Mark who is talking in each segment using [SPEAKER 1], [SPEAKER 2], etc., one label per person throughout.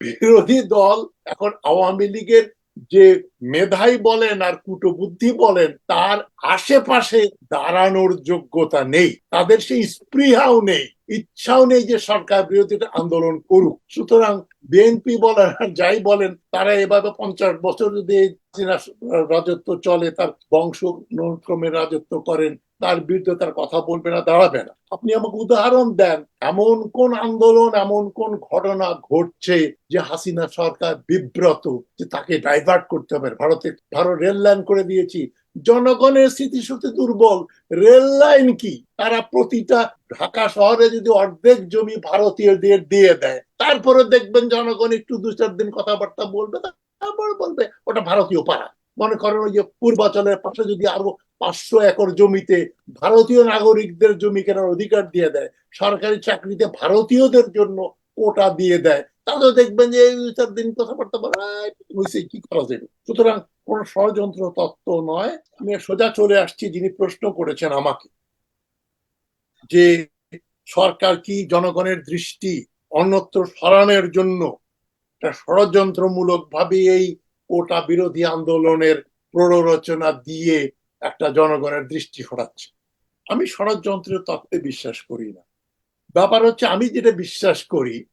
[SPEAKER 1] বিরোধী দল এখন আওয়ামী লীগের যে মেধাই বলেন আর কুটবুদ্ধি বলেন, তার আশেপাশে দাঁড়ানোর যোগ্যতা নেই। তাদের সেই স্পৃহাও নেই, ইচ্ছাও নেই যে সরকার বিরোধী আন্দোলন করুক। সুতরাং বিএনপি বলেন আর যাই বলেন, তারা এভাবে পঞ্চাশ বছর যদি রাজত্ব চলে, তার বংশ রাজত্ব করেন তার বিরুদ্ধে তার কথা বলবে না, দাঁড়াবে না। আপনি আমাকে উদাহরণ দেন, এমন কোন আন্দোলন, এমন কোন ঘটনা ঘটছে যে হাসিনা সরকার বিব্রত যে তাকে ডাইভার্ট করতে হবে? ভারতে, ভারত রেল লাইন করে দিয়েছি। জনগণের স্মৃতিশক্তি দুর্বল। রেল লাইন কি? তারা প্রতিটা ঢাকা শহরে যদি অর্ধেক জমি ভারতীয়দের দিয়ে দেয়, তারপরে দেখবেন জনগণ একটু দু চার দিন কথাবার্তা বলবে, তারপর বলবে, ওটা ভারতীয় পাড়া। মনে করেন ওই যে পূর্বাচলের পাশে যদি আরও পাঁচশো একর জমিতে ভারতীয় নাগরিকদের জমি কেনার অধিকার দিয়ে দেয়। সরকারি চাকরিতে ভারতীয়দের জন্য কোটা দিয়ে দেয়। তাহলে দেখবেন যে চার দিন কথাবার্তা হয়েছে কি করা যাবে? সুতরাং কোন ষড়যন্ত্র তত্ত্ব নয়। আমি সোজা চলে আসছি, যিনি প্রশ্ন করেছেন আমাকে। যে সরকার কি জনগণের দৃষ্টি অন্যত্র সরানোর জন্য ষড়যন্ত্রমূলক ভাবে এই কোটা বিরোধী আন্দোলনের প্ররোচনা দিয়ে একটা জনগণের দৃষ্টি সরাচ্ছে। আমি ষড়যন্ত্রের তত্ত্বে বিশ্বাস করি না। ব্যাপার হচ্ছে আমি যেটা বিশ্বাস করি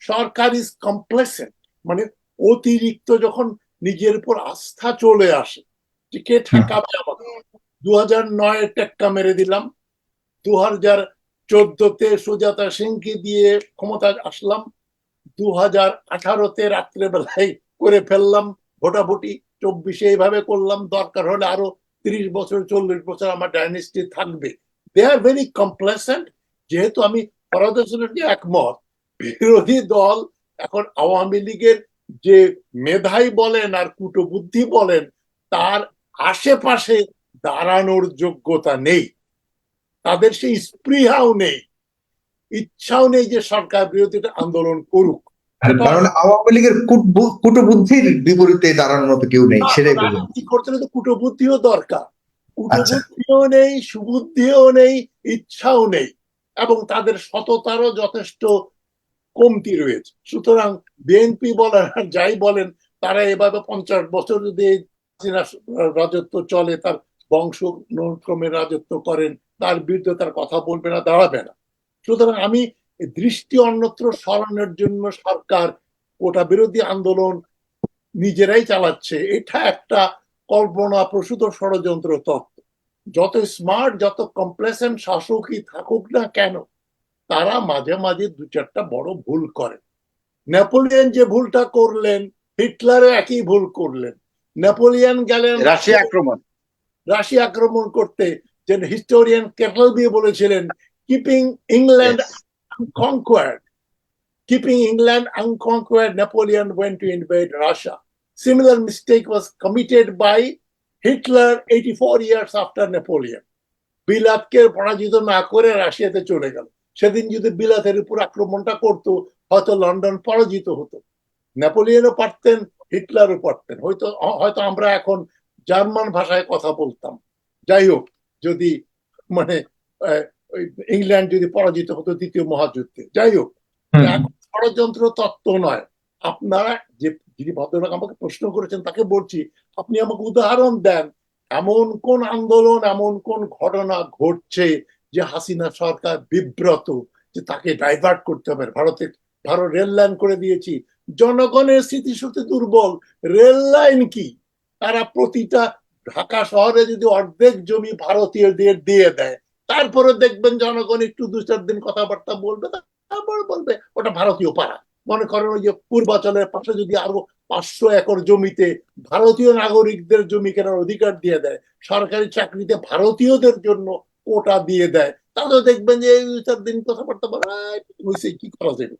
[SPEAKER 1] সরকার ইজ কমপ্লেসেন্ট মানে অতিরিক্ত যখন নিজের উপর আস্থা চলে আসে যে কে ঠেকাবে আমাকে? দু হাজার নয় টেক্কা মেরে দিলাম। দু হাজার চোদ্দতে সুজাতা সিংকে দিয়ে ক্ষমতা আসলাম। দু হাজার আঠারোতে রাত্রেবেলায় করে ফেললাম। ভোটাভুটি চব্বিশে এইভাবে করলাম। দরকার হলে আরও তিরিশ বছর, চল্লিশ বছর আমার ডাইনেস্টি থাকবে। দে আর ভেরি কমপ্লেসেন্ট যেহেতু আমি ফরাদের একমত, বিরোধী দল, এখন আওয়ামী লীগের যে মেধাই বলেন আর কুটবুদ্ধি বলেন, তার আশেপাশে দাঁড়ানোর যোগ্যতা নেই। তাদের সেই স্পৃহাও নেই। ইচ্ছাও নেই যে সরকার বিরোধী আন্দোলন করুক।
[SPEAKER 2] কারণ আওয়ামী লীগের কুটবুদ্ধির বিপরীতে দাঁড়ানোর মতো কেউ নেই সেটাই বলুন
[SPEAKER 1] কি করতে তো কুটবুদ্ধিও দরকার। কুটবুদ্ধিও নেই সুবুদ্ধিও নেই ইচ্ছাও নেই এবং তাদের সততারও যথেষ্ট কমতি রয়েছে। সুতরাং বিএনপি বলেন আর যাই বলেন তারা এভাবে পঞ্চাশ বছর যদি রাজত্ব চলে তার বংশ ক্রমে রাজত্ব করেন তার বিরুদ্ধে তার কথা বলবে না দাঁড়াবে না। সুতরাং আমি দৃষ্টি অন্যত্র সরানোর জন্য সরকার কোটা বিরোধী আন্দোলন নিজেরাই চালাচ্ছে। এটা একটা কল্পনা প্রসূত ষড়যন্ত্র তত্ত্ব। যত স্মার্ট যত কমপ্লেসেন্ট শাসকই থাকুক না কেন তারা মাঝে মাঝে দু চারটা বড় ভুল করে। নেপোলিয়ন যে ভুলটা করলেন হিটলারও একই ভুল করলেন। নেপোলিয়ন গেলেন
[SPEAKER 3] রাশিয়া আক্রমণ।
[SPEAKER 1] রাশিয়া আক্রমণ করতে। যে হিস্টোরিয়ান কেটলবি বলেছিলেন keeping England unconquered. Keeping England unconquered, Napoleon went to invade Russia. Similar mistake was committed by Hitler 84 years after Napoleon. বিলাতকে পরাজিত না করে রাশিয়াতে চলে গেল সেদিন যদি বিলাতের উপর আক্রমণটা করতো হয়তো লন্ডন পরাজিত হতো নেপোলিয়নও পারতেন হিটলারও পারতেন হয়তো হয়তো আমরা এখন জার্মান ভাষায় কথা বলতাম যাই হোক যদি মানে ইংল্যান্ড যদি পরাজিত হতো দ্বিতীয় মহাযুদ্ধে। যাই হোক ষড়যন্ত্র তত্ত্ব নয়। আপনারা যে যিনি ভদ্রলোক আমাকে প্রশ্ন করেছেন তাকে বলছি আপনি আমাকে উদাহরণ দেন এমন কোন আন্দোলন এমন কোন ঘটনা ঘটছে যে হাসিনা সরকার বিব্রত যে তাকে ডাইভার্ট করতে হবে? ভারতে ভারত রেল লাইন করে দিয়েছি। জনগণের স্মৃতিশক্তি দুর্বল। রেল লাইন কি? তারা প্রতিটা ঢাকা শহরে যদি অর্ধেক জমি ভারতীয়দের দিয়ে দেয় তারপরে দেখবেন জনগণ একটু দু চার দিন কথাবার্তা বলবে, তারপরে বলবে, ওটা ভারতীয় পাড়া। মনে করেন ওই যে পূর্বাচলের পাশে যদি আরও পাঁচশো একর জমিতে ভারতীয় নাগরিকদের জমি কেনার অধিকার দিয়ে দেয়, সরকারি চাকরিতে ভারতীয়দের জন্য কোটা দিয়ে দেয়, তাহলে দেখবেন যে দুই চার দিন কথাবার্তা বলে কি করা যাবে?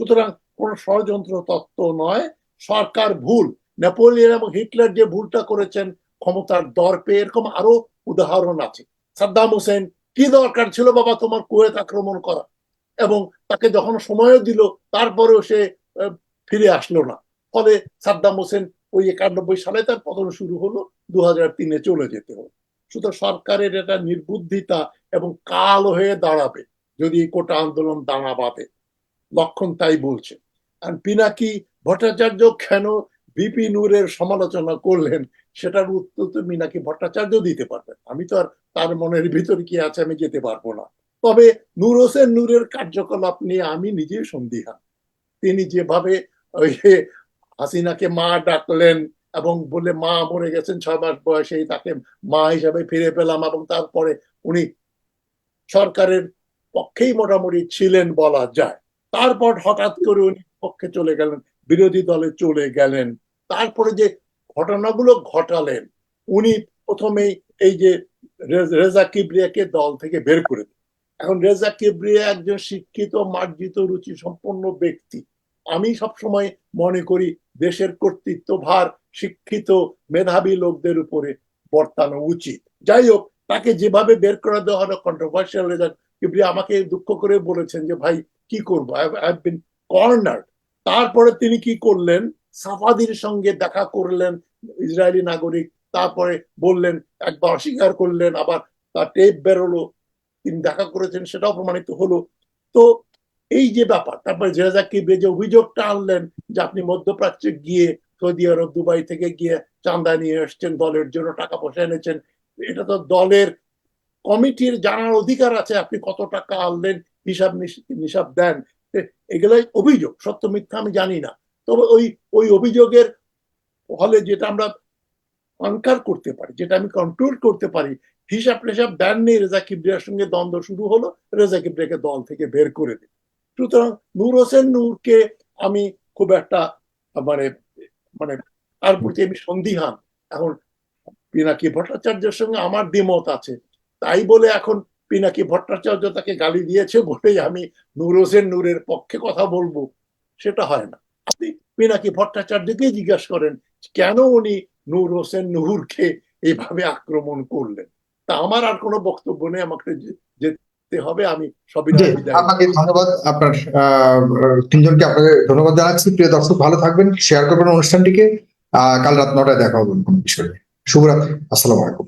[SPEAKER 1] সুতরাং কোন ষড়যন্ত্র তত্ত্ব নয়, সরকার ভুল। নেপোলিয়ন এবং হিটলার যে ভুলটা করেছেন, ক্ষমতার দর্পে এরকম আরও উদাহরণ আছে। সাদ্দাম হোসেন কি দরকার ছিল বাবা তোমার কুয়েত আক্রমণ করা? এবং তাকে যখন সময়ও দিল, তারপরেও সে ফিরে আসলো না। ফলে সাদ্দাম হোসেন ওই একানব্বই সালে তার পতন শুরু হলো দু হাজার তিনে চলে যেতে হলো। সুতরাং সরকারের এটা নির্বুদ্ধিতা এবং কাল হয়ে দাঁড়াবে, যদি কোটা আন্দোলন দাঁড়া বাঁধে। লক্ষণ তাই বলছে। আর পিনাকি ভট্টাচার্য কেন বিপি নূরের সমালোচনা করলেন? সেটার উত্তর তো মিনাকি ভট্টাচার্য দিতে পারবেন। আমি তো আর তার মনের ভিতর কি আছে আমি যেতে পারব না। তবে নূর হোসেন নূরের কার্যকলাপ নিয়ে আমি নিজেই সন্দিহান। তিনি যেভাবে ওই হাসিনাকে মা ডাকলেন এবং বলে মা মরে গেছেন ছয় মাস বয়সেই তাকে মা হিসাবে ফিরে পেলাম। এবং তারপরে উনি সরকারের পক্ষেই মোটামুটি ছিলেন বলা যায়। তারপর হঠাৎ করে উনি পক্ষে চলে গেলেন, বিরোধী দলে চলে গেলেন। তারপরে যে ঘটনাগুলো ঘটালেন, উনি প্রথমেই এই যে রেজা কিবরিয়াকে দল থেকে বের করে। এখন রেজা কিবরিয়া একজন শিক্ষিত, মার্জিত রুচি সম্পন্ন ব্যক্তি। আমি সবসময় মনে করি দেশের কর্তৃত্ব ভার শিক্ষিত, মেধাবী লোকদের উপরে বর্তানো উচিত। যাই হোক, তাকে যেভাবে বের করে দেওয়া হলো কন্ট্রোভার্সিয়াল রেজা কিবরিয়া আমাকে দুঃখ করে বলেছেন যে, ভাই, কি করব? কর্নার তারপরে তিনি কি করলেন? সাফাদির সঙ্গে দেখা করলেন ইসরায়েলি নাগরিক, তারপরে বললেন, একবার অস্বীকার করলেন, আবার তার টেপ বেরোলো, তিনি দেখা করেছেন, সেটাও প্রমাণিত হলো। তো এই যে ব্যাপার, তারপরে জেরাজা কিবরে যে অভিযোগটা আনলেন, যে আপনি মধ্যপ্রাচ্যে গিয়ে সৌদি আরব, দুবাই থেকে গিয়ে চান্দা নিয়ে এসছেন, দলের জন্য টাকা পয়সা এনেছেন, এটা তো দলের কমিটির জানার অধিকার আছে, আপনি কত টাকা আনলেন, হিসাব নিস- নিসাব দেন। এগুলাই অভিযোগ, সত্য মিথ্যা আমি জানি না। তবে ওই ওই অভিযোগের ফলে যেটা আমরা অনকার করতে পারি, যেটা আমি কন্ট্রোল করতে পারি, হিসাব টিসাব দেননি রেজা কিবরিয়ার সঙ্গে দ্বন্দ্ব শুরু হলো, রেজা কিবরিয়াকে দল থেকে বের করে দিল। সুতরাং নূর হোসেন নূরকে আমি খুব একটা মানে মানে তার প্রতি আমি সন্দিহান। এখন পিনাকি ভট্টাচার্যের সঙ্গে আমার দ্বিমত আছে। তাই বলে এখন পিনাকি ভট্টাচার্য তাকে গালি দিয়েছে বলেই আমি নূর হোসেন নূরের পক্ষে কথা বলব, সেটা হয় না। আপনি পিনাকি ভট্টাচার্যকেই জিজ্ঞাসা করেন কেন উনি নূর হোসেন নুহুরকে এইভাবে আক্রমণ করলেন? তা আমার আর কোনো বক্তব্য নেই আমাকে যেতে হবে আমি সবই
[SPEAKER 2] আপনাকে ধন্যবাদ আপনার তিনজনকে আপনাকে ধন্যবাদ জানাচ্ছি। প্রিয় দর্শক ভালো থাকবেন শেয়ার করবেন অনুষ্ঠানটিকে। কাল রাত নটায় দেখা হবে কোনো বিষয়ে। শুভরাত্রি আসসালামু আলাইকুম।